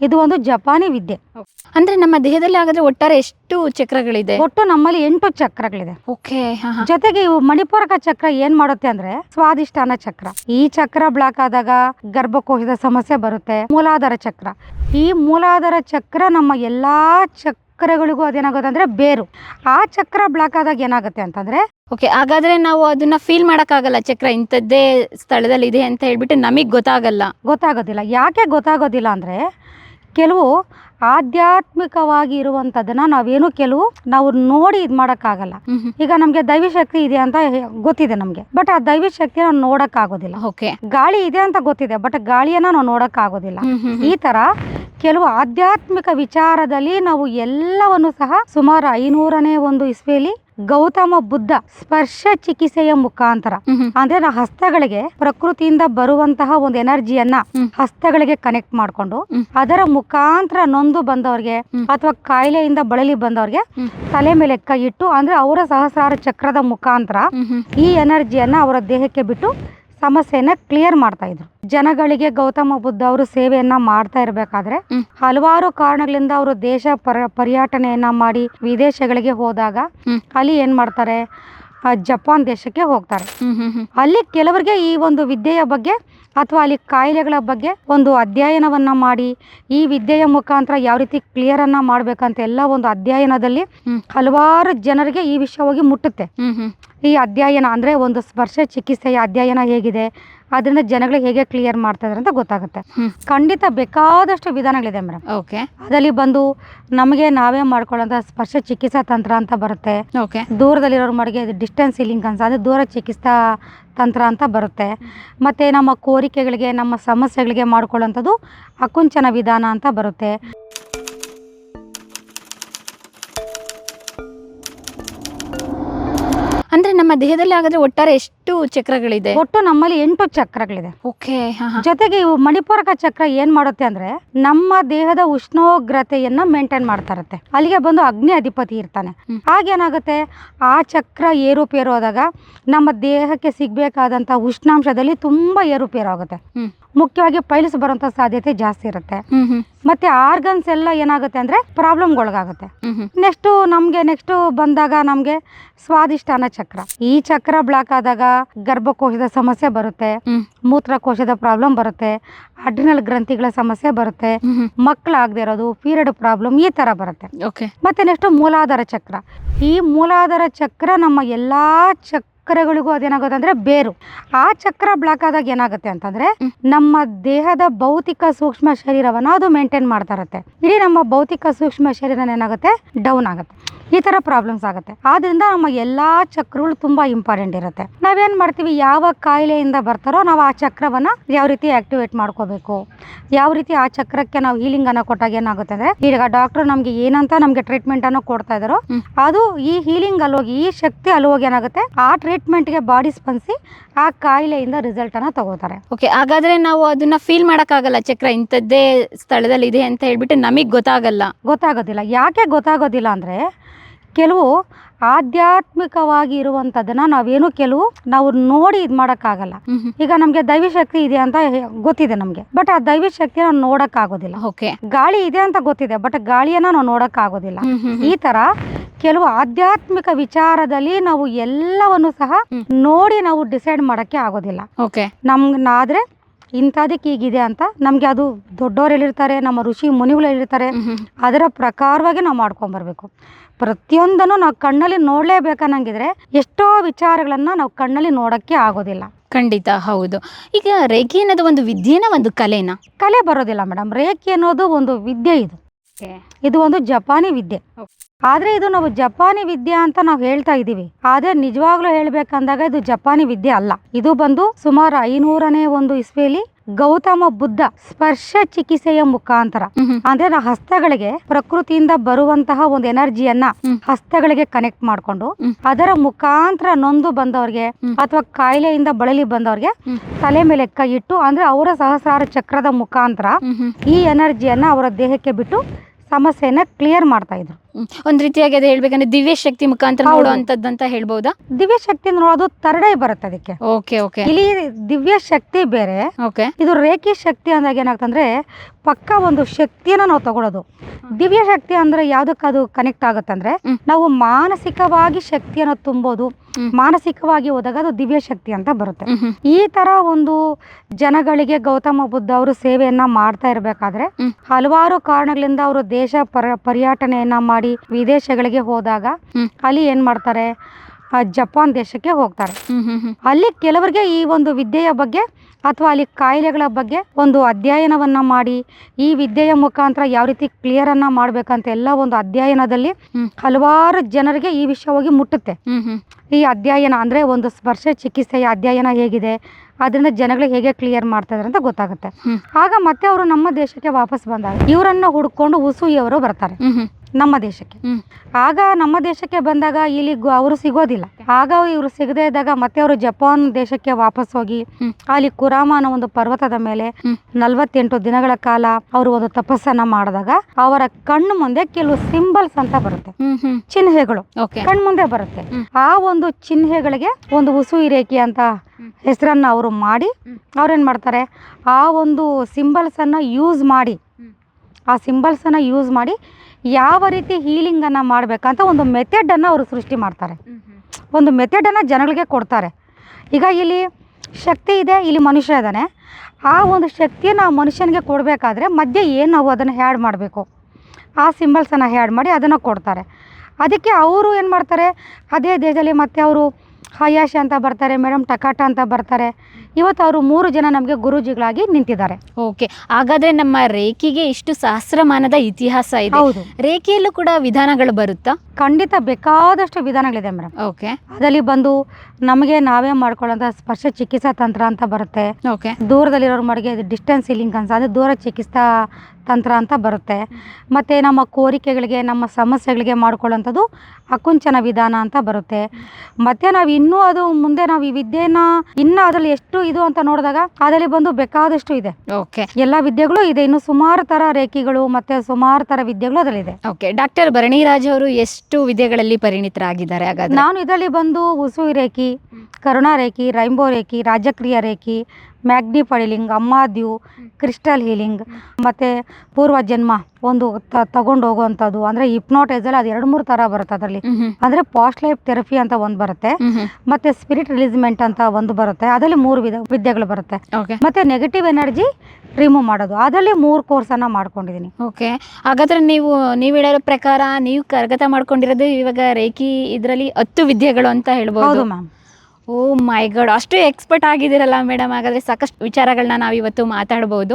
ಇದು ಒಂದು ಜಪಾನಿ ವಿದ್ಯೆ. ಅಂದ್ರೆ ನಮ್ಮ ದೇಹದಲ್ಲಿ ಹಾಗಾದ್ರೆ ಒಟ್ಟಾರೆ ಎಷ್ಟು ಚಕ್ರಗಳಿದೆ? ಒಟ್ಟು ನಮ್ಮಲ್ಲಿ ಎಂಟು ಚಕ್ರಗಳಿದೆ. ಓಕೆ ಜೊತೆಗೆ ಇವು ಮಣಿಪೂರಕ ಚಕ್ರ ಏನ್ ಮಾಡುತ್ತೆ ಅಂದ್ರೆ ಸ್ವಾದಿಷ್ಠಾನ ಚಕ್ರ. ಈ ಚಕ್ರ ಬ್ಲಾಕ್ ಆದಾಗ ಗರ್ಭಕೋಶದ ಸಮಸ್ಯೆ ಬರುತ್ತೆ ಮೂಲಾಧಾರ ಚಕ್ರ. ಈ ಮೂಲಾಧಾರ ಚಕ್ರ ನಮ್ಮ ಎಲ್ಲಾ ಚಕ್ರಗಳಿಗೂ ಅದೇನಾಗುತ್ತೆ ಅಂದ್ರೆ ಬೇರು. ಆ ಚಕ್ರ ಬ್ಲಾಕ್ ಆದಾಗ ಏನಾಗುತ್ತೆ ಅಂತಂದ್ರೆ ಓಕೆ ಹಾಗಾದ್ರೆ ನಾವು ಅದನ್ನ ಫೀಲ್ ಮಾಡೋಕ್ಕಾಗಲ್ಲ. ಚಕ್ರ ಇಂಥದ್ದೇ ಸ್ಥಳದಲ್ಲಿ ಇದೆ ಅಂತ ಹೇಳ್ಬಿಟ್ಟು ನಮಗ್ ಗೊತ್ತಾಗಲ್ಲ. ಗೊತ್ತಾಗೋದಿಲ್ಲ. ಯಾಕೆ ಗೊತ್ತಾಗೋದಿಲ್ಲ ಅಂದರೆ ಕೆಲವು ಆಧ್ಯಾತ್ಮಿಕವಾಗಿ ಇರುವಂಥದ್ದನ್ನ ನಾವೇನು ಕೆಲವು ನಾವು ನೋಡಿ ಇದು ಮಾಡೋಕ್ಕಾಗಲ್ಲ. ಈಗ ನಮಗೆ ದೈವಿ ಶಕ್ತಿ ಇದೆ ಅಂತ ಗೊತ್ತಿದೆ ನಮಗೆ. ಬಟ್ ಆ ದೈವಿ ಶಕ್ತಿ ನಾವು ನೋಡೋಕ್ಕಾಗೋದಿಲ್ಲ. ಓಕೆ ಗಾಳಿ ಇದೆ ಅಂತ ಗೊತ್ತಿದೆ ಬಟ್ ಗಾಳಿಯನ್ನ ನಾವು ನೋಡೋಕ್ಕಾಗೋದಿಲ್ಲ. ಈ ತರ ಕೆಲವು ಆಧ್ಯಾತ್ಮಿಕ ವಿಚಾರದಲ್ಲಿ ನಾವು ಎಲ್ಲವನ್ನು ಸಹ ಸುಮಾರು ಐನೂರನೇ ಒಂದು ಇಸ್ವಿಯಲ್ಲಿ ಗೌತಮ ಬುದ್ಧ ಸ್ಪರ್ಶ ಚಿಕಿತ್ಸೆಯ ಮುಖಾಂತರ. ಅಂದ್ರೆ ನಾವು ಹಸ್ತಗಳಿಗೆ ಪ್ರಕೃತಿಯಿಂದ ಬರುವಂತಹ ಒಂದು ಎನರ್ಜಿಯನ್ನ ಹಸ್ತಗಳಿಗೆ ಕನೆಕ್ಟ್ ಮಾಡ್ಕೊಂಡು ಅದರ ಮುಖಾಂತರ ನೊಂದು ಬಂದವ್ರಿಗೆ ಅಥವಾ ಕಾಯಿಲೆಯಿಂದ ಬಳಲಿ ಬಂದವರಿಗೆ ತಲೆ ಮೇಲೆ ಕೈ ಇಟ್ಟು ಅಂದ್ರೆ ಅವರ ಸಹಸ್ರಾರ ಚಕ್ರದ ಮುಖಾಂತರ ಈ ಎನರ್ಜಿಯನ್ನ ಅವರ ದೇಹಕ್ಕೆ ಬಿಟ್ಟು ಸಮಸ್ಯೆಯನ್ನ ಕ್ಲಿಯರ್ ಮಾಡ್ತಾ ಇದ್ರು. ಜನಗಳಿಗೆ ಗೌತಮ ಬುದ್ಧ ಅವರು ಸೇವೆಯನ್ನ ಮಾಡ್ತಾ ಇರಬೇಕಾದ್ರೆ ಹಲವಾರು ಕಾರಣಗಳಿಂದ ಅವರು ದೇಶ ಪರ ಪರ್ಯಟನೆಯನ್ನ ಮಾಡಿ ವಿದೇಶಗಳಿಗೆ ಹೋದಾಗ ಅಲ್ಲಿ ಏನ್ ಮಾಡ್ತಾರೆ? ಜಪಾನ್ ದೇಶಕ್ಕೆ ಹೋಗ್ತಾರೆ. ಅಲ್ಲಿ ಕೆಲವರಿಗೆ ಈ ಒಂದು ವಿದ್ಯೆಯ ಬಗ್ಗೆ ಅಥವಾ ಅಲ್ಲಿ ಕಾಯಿಲೆಗಳ ಬಗ್ಗೆ ಒಂದು ಅಧ್ಯಯನವನ್ನ ಮಾಡಿ ಈ ವಿದ್ಯೆಯ ಮುಖಾಂತರ ಯಾವ ರೀತಿ ಕ್ಲಿಯರ್ ಅನ್ನ ಮಾಡ್ಬೇಕಂತ ಎಲ್ಲ ಒಂದು ಅಧ್ಯಯನದಲ್ಲಿ ಹಲವಾರು ಜನರಿಗೆ ಈ ವಿಷಯವಾಗಿ ಮುಟ್ಟುತ್ತೆ. ಈ ಅಧ್ಯಯನ ಅಂದರೆ ಒಂದು ಸ್ಪರ್ಶ ಚಿಕಿತ್ಸೆಯ ಅಧ್ಯಯನ ಹೇಗಿದೆ ಅದರಿಂದ ಜನಗಳು ಹೇಗೆ ಕ್ಲಿಯರ್ ಮಾಡ್ತಾ ಇದಾರೆ ಅಂತ ಗೊತ್ತಾಗುತ್ತೆ. ಖಂಡಿತ ಬೇಕಾದಷ್ಟು ವಿಧಾನಗಳಿದೆ ಮೇಡಮ್. ಓಕೆ. ಅದರಲ್ಲಿ ಬಂದು ನಮಗೆ ನಾವೇ ಮಾಡ್ಕೊಳ್ಳೋಂಥ ಸ್ಪರ್ಶ ಚಿಕಿತ್ಸಾ ತಂತ್ರ ಅಂತ ಬರುತ್ತೆ. ಓಕೆ. ದೂರದಲ್ಲಿರೋರು ಮಡಿಗೆ ಡಿಸ್ಟೆನ್ಸ್ ಹೀಲಿಂಗ್ ಅನ್ಸ ಅಂದರೆ ದೂರ ಚಿಕಿತ್ಸಾ ತಂತ್ರ ಅಂತ ಬರುತ್ತೆ. ಮತ್ತು ನಮ್ಮ ಕೋರಿಕೆಗಳಿಗೆ ನಮ್ಮ ಸಮಸ್ಯೆಗಳಿಗೆ ಮಾಡ್ಕೊಳ್ಳೋಂಥದ್ದು ಅಕುಂಚನ ವಿಧಾನ ಅಂತ ಬರುತ್ತೆ. ಅಂದ್ರೆ ನಮ್ಮ ದೇಹದಲ್ಲಿ ಹಾಗಾದ್ರೆ ಒಟ್ಟಾರೆ ಎಷ್ಟು ಚಕ್ರಗಳಿದೆ. ಒಟ್ಟು ನಮ್ಮಲ್ಲಿ ಎಂಟು ಚಕ್ರಗಳಿದೆ. ಓಕೆ ಜೊತೆಗೆ ಇವು ಮಣಿಪೂರಕ ಚಕ್ರ ಏನ್ ಮಾಡುತ್ತೆ ಅಂದ್ರೆ ನಮ್ಮ ದೇಹದ ಉಷ್ಣೋಗ್ರತೆಯನ್ನ ಮೇಂಟೈನ್ ಮಾಡ್ತಾ ಇರುತ್ತೆ. ಅಲ್ಲಿಗೆ ಬಂದು ಅಗ್ನಿ ಅಧಿಪತಿ ಇರ್ತಾನೆ. ಹಾಗೇನಾಗುತ್ತೆ ಆಗೇನಾಗುತ್ತೆ ಆ ಚಕ್ರ ಏರುಪೇರು ಹೋದಾಗ ನಮ್ಮ ದೇಹಕ್ಕೆ ಸಿಗ್ಬೇಕಾದಂತ ಉಷ್ಣಾಂಶದಲ್ಲಿ ತುಂಬಾ ಏರುಪೇರು ಆಗುತ್ತೆ ಮುಖ್ಯವಾಗಿ ಪೈಲ್ಸ್ ಬರುವಂತ ಸಾಧ್ಯತೆ ಜಾಸ್ತಿ ಇರುತ್ತೆ. ಮತ್ತೆ ಆರ್ಗನ್ಸ್ ಎಲ್ಲ ಏನಾಗುತ್ತೆ ಅಂದ್ರೆ ಪ್ರಾಬ್ಲಮ್ ಒಳಗಾಗುತ್ತೆ ನೆಕ್ಸ್ಟ್ ನಮ್ಗೆ ನೆಕ್ಸ್ಟ್ ನೆಕ್ಸ್ಟು ಬಂದಾಗ ನಮ್ಗೆ ಸ್ವಾದಿಷ್ಟಾನ ಚಕ್ರ. ಈ ಚಕ್ರ ಬ್ಲಾಕ್ ಆದಾಗ ಗರ್ಭಕೋಶದ ಸಮಸ್ಯೆ ಬರುತ್ತೆ. ಮೂತ್ರಕೋಶದ ಪ್ರಾಬ್ಲಮ್ ಬರುತ್ತೆ ಅಡ್ರಿನಲ್ ಗ್ರಂಥಿಗಳ ಸಮಸ್ಯೆ ಬರುತ್ತೆ ಮಕ್ಕಳಾಗದೆ ಇರೋದು ಪೀರಿಯಡ್ ಪ್ರಾಬ್ಲಮ್ ಈ ತರ ಬರುತ್ತೆ. ಮತ್ತೆ ನೆಕ್ಸ್ಟ್ ಮೂಲಾಧಾರ ಚಕ್ರ. ಈ ಮೂಲಾಧಾರ ಚಕ್ರ ನಮ್ಮ ಎಲ್ಲಾ ಚಕ್ರಗಳಿಗೂ ಅದೇನಾಗುತ್ತೆ ಅಂದ್ರೆ ಬೇರು. ಆ ಚಕ್ರ ಬ್ಲಾಕ್ ಆದಾಗ ಏನಾಗುತ್ತೆ ಅಂತಂದ್ರೆ ನಮ್ಮ ದೇಹದ ಭೌತಿಕ ಸೂಕ್ಷ್ಮ ಶರೀರವನ್ನ ಅದು ಮೇಂಟೈನ್ ಮಾಡ್ತಾ ಇರುತ್ತೆ. ಇಡೀ ನಮ್ಮ ಭೌತಿಕ ಸೂಕ್ಷ್ಮ ಶರೀರ ಏನಾಗುತ್ತೆ? ಡೌನ್ ಆಗುತ್ತೆ. ಈ ತರ ಪ್ರಾಬ್ಲಮ್ಸ್ ಆಗುತ್ತೆ. ಆದ್ದರಿಂದ ನಮ್ಮ ಎಲ್ಲಾ ಚಕ್ರಗಳು ತುಂಬಾ ಇಂಪಾರ್ಟೆಂಟ್ ಇರುತ್ತೆ. ನಾವೇನ್ ಮಾಡ್ತೀವಿ ಯಾವ ಕಾಯಿಲೆಯಿಂದ ಬರ್ತಾರೋ ನಾವು ಆ ಚಕ್ರವನ್ನ ಯಾವ ರೀತಿ ಆಕ್ಟಿವೇಟ್ ಮಾಡ್ಕೋಬೇಕು. ಯಾವ ರೀತಿ ಆ ಚಕ್ರಕ್ಕೆ ನಾವು ಹೀಲಿಂಗ್ ಅನ್ನ ಕೊಟ್ಟಾಗ ಏನಾಗುತ್ತೆ ಅಂದ್ರೆ ಈಗ ಡಾಕ್ಟರ್ ನಮ್ಗೆ ಏನಂತ ನಮ್ಗೆ ಟ್ರೀಟ್ಮೆಂಟ್ ಅನ್ನು ಕೊಡ್ತಾ ಇದಾರೋ ಅದು ಈ ಹೀಲಿಂಗ್ ಅಲ್ಲಿ ಹೋಗಿ ಈ ಶಕ್ತಿ ಅಲ್ಲಿ ಹೋಗಿ ಏನಾಗುತ್ತೆ ಆ ಟ್ರೀಟ್ಮೆಂಟ್ಗೆ ಬಾಡಿ ಸ್ಪಂದಿಸಿ ಆ ಕಾಯಿಲೆಯಿಂದ ರಿಸಲ್ಟ್ ಅನ್ನ ತಗೋತಾರೆ. ಓಕೆ ಹಾಗಾದ್ರೆ ನಾವು ಅದನ್ನ ಫೀಲ್ ಮಾಡೋಕ್ಕಾಗಲ್ಲ ಚಕ್ರ ಇಂಥದ್ದೇ ಸ್ಥಳದಲ್ಲಿ ಇದೆ ಅಂತ ಹೇಳ್ಬಿಟ್ಟು ನಮಗ್ ಗೊತ್ತಾಗಲ್ಲ. ಗೊತ್ತಾಗೋದಿಲ್ಲ. ಯಾಕೆ ಗೊತ್ತಾಗೋದಿಲ್ಲ ಅಂದರೆ ಕೆಲವು ಆಧ್ಯಾತ್ಮಿಕವಾಗಿ ಇರುವಂಥದ್ದನ್ನ ನಾವೇನು ಕೆಲವು ನಾವು ನೋಡಿ ಇದು ಮಾಡೋಕ್ಕಾಗಲ್ಲ. ಈಗ ನಮಗೆ ದೈವಿ ಶಕ್ತಿ ಇದೆ ಅಂತ ಗೊತ್ತಿದೆ ನಮಗೆ. ಬಟ್ ಆ ದೈವಿ ಶಕ್ತಿ ನಾವು ನೋಡೋಕ್ಕಾಗೋದಿಲ್ಲ. ಓಕೆ ಗಾಳಿ ಇದೆ ಅಂತ ಗೊತ್ತಿದೆ ಬಟ್ ಗಾಳಿಯನ್ನ ನಾವು ನೋಡೋಕ್ಕಾಗೋದಿಲ್ಲ. ಈ ತರ ಕೆಲವು ಆಧ್ಯಾತ್ಮಿಕ ವಿಚಾರದಲ್ಲಿ ನಾವು ಎಲ್ಲವನ್ನು ಸಹ ನೋಡಿ ನಾವು ಡಿಸೈಡ್ ಮಾಡೋಕ್ಕೆ ಆಗೋದಿಲ್ಲ. ಓಕೆ ನಮ್ಗಾದ್ರೆ ಇಂಥದಕ್ಕೆ ಈಗಿದೆ ಅಂತ ನಮಗೆ ಅದು ದೊಡ್ಡವ್ರು ಹೇಳಿರ್ತಾರೆ ನಮ್ಮ ಋಷಿ ಮುನಿಗಳು ಹೇಳಿರ್ತಾರೆ ಅದರ ಪ್ರಕಾರವಾಗಿ ನಾವು ಮಾಡ್ಕೊಂಬರ್ಬೇಕು ಪ್ರತಿಯೊಂದನ್ನು ನಾವು ಕಣ್ಣಲ್ಲಿ ನೋಡಲೇಬೇಕನ್ನಂಗಿದ್ರೆ ಎಷ್ಟೋ ವಿಚಾರಗಳನ್ನು ನಾವು ಕಣ್ಣಲ್ಲಿ ನೋಡಕ್ಕೆ ಆಗೋದಿಲ್ಲ. ಖಂಡಿತ ಹೌದು. ಈಗ ರೇಖೆ ಅನ್ನೋದು ಒಂದು ವಿದ್ಯೆನ ಒಂದು ಕಲೆನಾ? ಕಲೆ ಬರೋದಿಲ್ಲ ಮೇಡಮ್. ರೇಖೆ ಅನ್ನೋದು ಒಂದು ವಿದ್ಯೆ ಇದು. ಇದು ಒಂದು ಜಪಾನಿ ವಿದ್ಯೆ. ಆದ್ರೆ ಇದು ನಾವು ಜಪಾನಿ ವಿದ್ಯೆ ಅಂತ ನಾವು ಹೇಳ್ತಾ ಇದೀವಿ ಆದ್ರೆ ನಿಜವಾಗ್ಲೂ ಹೇಳ್ಬೇಕಂದಾಗ ಇದು ಜಪಾನಿ ವಿದ್ಯೆ ಅಲ್ಲ. ಇದು ಬಂದು ಸುಮಾರು ಐನೂರನೇ ಒಂದು ಇಸ್ವಿಯಲ್ಲಿ ಗೌತಮ ಬುದ್ಧ ಸ್ಪರ್ಶ ಚಿಕಿತ್ಸೆಯ ಮುಖಾಂತರ. ಅಂದ್ರೆ ನಾವು ಹಸ್ತಗಳಿಗೆ ಪ್ರಕೃತಿಯಿಂದ ಬರುವಂತಹ ಒಂದು ಎನರ್ಜಿಯನ್ನ ಹಸ್ತಗಳಿಗೆ ಕನೆಕ್ಟ್ ಮಾಡ್ಕೊಂಡು ಅದರ ಮುಖಾಂತರ ನೊಂದು ಬಂದವ್ರಿಗೆ ಅಥವಾ ಕಾಯಿಲೆಯಿಂದ ಬಳಲಿ ಬಂದವ್ರಿಗೆ ತಲೆ ಮೇಲೆ ಕೈ ಇಟ್ಟು ಅಂದ್ರೆ ಅವರ ಸಹಸ್ರಾರ ಚಕ್ರದ ಮುಖಾಂತರ ಈ ಎನರ್ಜಿಯನ್ನ ಅವರ ದೇಹಕ್ಕೆ ಬಿಟ್ಟು ಸಮಸ್ಯೆಯನ್ನ ಕ್ಲಿಯರ್ ಮಾಡ್ತಾ ಇದ್ರು. ಒಂದ್ ರೀತಿಯಾಗಿ ಅದೇ ಹೇಳ್ಬೇಕಂದ್ರೆ ದಿವ್ಯ ಶಕ್ತಿ ಮುಖಾಂತರ ಹೌದು. ನೋಡುವಂತದ್ದು ಅಂತ ಹೇಳ್ಬೋದಾ? ದಿವ್ಯ ಶಕ್ತಿ ನೋಡೋದು ತರಡೆ ಬರುತ್ತೆ ಅದಕ್ಕೆ. Okay okay. ಇಲ್ಲಿ ದಿವ್ಯ ಶಕ್ತಿ ಬೇರೆ ಓಕೆ. ಇದು ರೇಖಿ ಶಕ್ತಿ ಅಂದಾಗ ಏನಾಗ್ತಂದ್ರೆ ಪಕ್ಕ ಒಂದು ಶಕ್ತಿಯನ್ನ ನಾವು ತಗೊಳ್ಳೋದು ದಿವ್ಯ ಶಕ್ತಿ ಅಂದ್ರೆ ಯಾವ್ದಕ್ಕೆ ಅದು ಕನೆಕ್ಟ್ ಆಗುತ್ತಂದ್ರೆ ಹ್ಮ್. ನಾವು ಮಾನಸಿಕವಾಗಿ ಶಕ್ತಿಯನ್ನು ತುಂಬೋದು. ಹ್ಮ್. ಮಾನಸಿಕವಾಗಿ ಹೋದಾಗ ಅದು ದಿವ್ಯ ಶಕ್ತಿ ಅಂತ ಬರುತ್ತೆ. ಈ ತರ ಒಂದು ಜನಗಳಿಗೆ ಗೌತಮ ಬುದ್ಧ ಅವರು ಸೇವೆಯನ್ನ ಮಾಡ್ತಾ ಇರಬೇಕಾದ್ರೆ ಹ್ಮ್. ಹಲವಾರು ಕಾರಣಗಳಿಂದ ಅವರು ದೇಶ ಪರ ಪರ್ಯಟನೆಯನ್ನ ಮಾಡಿ ವಿದೇಶಗಳಿಗೆ ಹೋದಾಗ ಅಲ್ಲಿ ಏನ್ ಮಾಡ್ತಾರೆ? ಆ, ಜಪಾನ್ ದೇಶಕ್ಕೆ ಹೋಗ್ತಾರೆ. ಅಲ್ಲಿ ಕೆಲವರಿಗೆ ಈ ಒಂದು ವಿದ್ಯೆಯ ಬಗ್ಗೆ ಅಥವಾ ಅಲ್ಲಿ ಕಾಯಿಲೆಗಳ ಬಗ್ಗೆ ಒಂದು ಅಧ್ಯಯನವನ್ನ ಮಾಡಿ ಈ ವಿದ್ಯೆಯ ಮುಖಾಂತರ ಯಾವ ರೀತಿ ಕ್ಲಿಯರ್ ಅನ್ನ ಮಾಡ್ಬೇಕಂತ ಎಲ್ಲ ಒಂದು ಅಧ್ಯಯನದಲ್ಲಿ ಹ್ಮ್. ಹಲವಾರು ಜನರಿಗೆ ಈ ವಿಷಯವಾಗಿ ಹೋಗಿ ಮುಟ್ಟುತ್ತೆ ಈ ಅಧ್ಯಯನ ಅಂದ್ರೆ ಒಂದು ಸ್ಪರ್ಶ ಚಿಕಿತ್ಸೆಯ ಅಧ್ಯಯನ ಹೇಗಿದೆ ಅದರಿಂದ ಜನಗಳಿಗೆ ಹೇಗೆ ಕ್ಲಿಯರ್ ಮಾಡ್ತಾ ಇದಾರೆ ಅಂತ ಗೊತ್ತಾಗುತ್ತೆ. ಆಗ ಮತ್ತೆ ಅವರು ನಮ್ಮ ದೇಶಕ್ಕೆ ವಾಪಸ್ ಬಂದಾಗ ಇವರನ್ನ ಹುಡ್ಕೊಂಡು ಉಸುಯಿಯವರು ಬರ್ತಾರೆ. ನಮ್ಮ ದೇಶಕ್ಕೆ ಆಗ ನಮ್ಮ ದೇಶಕ್ಕೆ ಬಂದಾಗ ಇಲ್ಲಿ ಗು- ಅವರು ಸಿಗೋದಿಲ್ಲ ಆಗ ಇವರು ಸಿಗದೇ ಇದ್ದಾಗ ಮತ್ತೆ ಅವರು ಜಪಾನ್ ದೇಶಕ್ಕೆ ವಾಪಸ್ ಹೋಗಿ. ಅಲ್ಲಿ ಕುರಾಮ ಅನ್ನೋ ಒಂದು ಪರ್ವತದ ಮೇಲೆ. ನಲವತ್ತೆಂಟು ದಿನಗಳ ಕಾಲ ಅವರು ಒಂದು ತಪಸ್ಸನ್ನ ಮಾಡಿದಾಗ ಅವರ ಕಣ್ಣು ಮುಂದೆ ಕೆಲವು ಸಿಂಬಲ್ಸ್ ಅಂತ ಬರುತ್ತೆ ಹ್ಮ್ ಹ್ಮ್ ಚಿಹ್ನೆಗಳು ಓಕೆ ಕಣ್ ಮುಂದೆ ಬರುತ್ತೆ ಹ್ಮ್. ಆ ಒಂದು ಚಿಹ್ನೆಗಳಿಗೆ ಒಂದು ಉಸುಯಿ ರೇಖೆ ಅಂತ ಹ್ಮ್. ಹೆಸರನ್ನ ಅವರು ಮಾಡಿ ಹ್ಮ್. ಅವ್ರೇನ್ ಮಾಡ್ತಾರೆ ಆ ಒಂದು ಸಿಂಬಲ್ಸ್ ಅನ್ನ ಯೂಸ್ ಮಾಡಿ ಹ್ಮ್. ಆ ಸಿಂಬಲ್ಸ್ ಅನ್ನ ಯೂಸ್ ಮಾಡಿ ಯಾವ ರೀತಿ ಹೀಲಿಂಗ್ ಮಾಡಬೇಕಂತ ಒಂದು ಮೆಥಡ್ ಅನ್ನ ಅವರು ಸೃಷ್ಟಿ ಮಾಡ್ತಾರೆ. ಒಂದು ಮೆಥಡ್ ಅನ್ನ ಜನಗಳಿಗೆ ಕೊಡ್ತಾರೆ. ಈಗ ಇಲ್ಲಿ ಶಕ್ತಿ ಇದೆ ಇಲ್ಲಿ ಮನುಷ್ಯ ಇದ್ದಾನೆ. ಆ ಒಂದು ಶಕ್ತಿಯನ್ನು ಆ ಮನುಷ್ಯನಿಗೆ ಕೊಡಬೇಕಾದ್ರೆ ಮಧ್ಯೆ ಏನು ನಾವು ಅದನ್ನು ಹ್ಯಾಡ್ ಮಾಡಬೇಕು? ಆ ಸಿಂಬಲ್ಸನ್ನು ಹ್ಯಾಡ್ ಮಾಡಿ ಅದನ್ನು ಕೊಡ್ತಾರೆ. ಅದಕ್ಕೆ ಅವರು ಏನು ಮಾಡ್ತಾರೆ? ಅದೇ ದೇಶದಲ್ಲಿ ಮತ್ತೆ ಅವರು ಹಯಾಶಿ ಅಂತ ಬರ್ತಾರೆ ಮೇಡಮ್ ಟಕಾಟ ಅಂತ ಬರ್ತಾರೆ. ಇವತ್ತು ಅವರು ಮೂರು ಜನ ನಮಗೆ ಗುರೂಜಿಗಳಾಗಿ ನಿಂತಿದ್ದಾರೆ. ಓಕೆ ಹಾಗಾದ್ರೆ ನಮ್ಮ ರೇಖಿಗೆ ಇಷ್ಟು ಸಹಸ್ರಮಾನದ ಇತಿಹಾಸ ಇದೆ. ಹೌದು. ರೇಖೆಯಲ್ಲೂ ಕೂಡ ವಿಧಾನಗಳು ಬರುತ್ತಾ? ಖಂಡಿತ ಬೇಕಾದಷ್ಟು ವಿಧಾನಗಳಿದೆ ಮೇಡಮ್. ಓಕೆ ಅದರಲ್ಲಿ ಬಂದು ನಮಗೆ ನಾವೇ ಮಾಡ್ಕೊಳ್ಳೋಂಥ ಸ್ಪರ್ಶ ಚಿಕಿತ್ಸಾ ತಂತ್ರ ಅಂತ ಬರುತ್ತೆ. ಓಕೆ ದೂರದಲ್ಲಿರೋರು ಮಡಿಗೆ ಡಿಸ್ಟೆನ್ಸ್ ಹೀಲಿಂಗ್ ಅಂತ. ಅಂದ್ರೆ ದೂರ ಚಿಕಿತ್ಸಾ ತಂತ್ರ ಅಂತ ಬರುತ್ತೆ. ಮತ್ತು ನಮ್ಮ ಕೋರಿಕೆಗಳಿಗೆ ನಮ್ಮ ಸಮಸ್ಯೆಗಳಿಗೆ ಮಾಡ್ಕೊಳ್ಳೋಂಥದ್ದು ಅಕುಂಚನ ವಿಧಾನ ಅಂತ ಬರುತ್ತೆ. ಮತ್ತು ನಾವು ಇನ್ನೂ ಅದು ಮುಂದೆ ನಾವು ಈ ವಿದ್ಯೆನ ಇನ್ನೂ ಅದರಲ್ಲಿ ಎಷ್ಟು ಇದು ಅಂತ ನೋಡಿದಾಗ ಅದರಲ್ಲಿ ಬಂದು ಬೇಕಾದಷ್ಟು ಇದೆ. ಓಕೆ ಎಲ್ಲ ವಿದ್ಯೆಗಳು ಇದೆ. ಇನ್ನು ಸುಮಾರು ಥರ ರೇಖೆಗಳು ಮತ್ತು ಸುಮಾರು ಥರ ವಿದ್ಯೆಗಳು ಅದರಲ್ಲಿದೆ ಓಕೆ ಡಾಕ್ಟರ್ ಭರಣಿರಾಜ್ ಅವರು ಎಷ್ಟು ವಿದ್ಯೆಗಳಲ್ಲಿ ಪರಿಣಿತರಾಗಿದ್ದಾರೆ ಹಾಗಾದ್ರೆ? ನಾನು ಇದರಲ್ಲಿ ಬಂದು Usui reiki Karuna reiki rainbow reiki Rajakriya reiki magni healing ಅಮ್ಮಾದ್ಯು crystal healing ಮತ್ತು ಪೂರ್ವ ಜನ್ಮ ಒಂದು ತಗೊಂಡು ಹೋಗುವಂಥದ್ದು. ಅಂದರೆ ಹಿಪ್ನೋಟೈಸಲ್ಲಿ ಅದು ಎರಡು ಮೂರು ಥರ ಬರುತ್ತೆ ಅದರಲ್ಲಿ. ಅಂದರೆ ಪಾಸ್ಟ್ ಲೈಫ್ ಥೆರಪಿ ಅಂತ ಒಂದು ಬರುತ್ತೆ. ಮತ್ತು ಸ್ಪಿರಿಟ್ ರಿಲೀಸ್ಮೆಂಟ್ ಅಂತ ಒಂದು ಬರುತ್ತೆ. ಅದರಲ್ಲಿ ಮೂರು ವಿಧ ವಿದ್ಯೆಗಳು ಬರುತ್ತೆ. ಓಕೆ ಮತ್ತು ನೆಗೆಟಿವ್ ಎನರ್ಜಿ ರಿಮೂವ್ ಮಾಡೋದು. ಅದರಲ್ಲಿ ಮೂರು ಕೋರ್ಸನ್ನು ಮಾಡ್ಕೊಂಡಿದ್ದೀನಿ ಓಕೆ ಹಾಗಾದ್ರೆ ನೀವು ನೀವು ಹೇಳೋ ಪ್ರಕಾರ ನೀವು ಕರಗತ ಮಾಡ್ಕೊಂಡಿರೋದು ಇವಾಗ ರೇಖಿ ಇದರಲ್ಲಿ ಹತ್ತು ವಿದ್ಯೆಗಳು ಅಂತ ಹೇಳ್ಬೋದು. ಮ್ಯಾಮ್. ಓ ಮೈ ಗಾಡ್ ಅಷ್ಟು ಎಕ್ಸ್ಪರ್ಟ್ ಆಗಿದ್ದೀರಲ್ಲ ಮೇಡಮ್ ಹಾಗಾದರೆ ಸಾಕಷ್ಟು ವಿಚಾರಗಳನ್ನ ನಾವು ಇವತ್ತು ಮಾತಾಡ್ಬೋದು.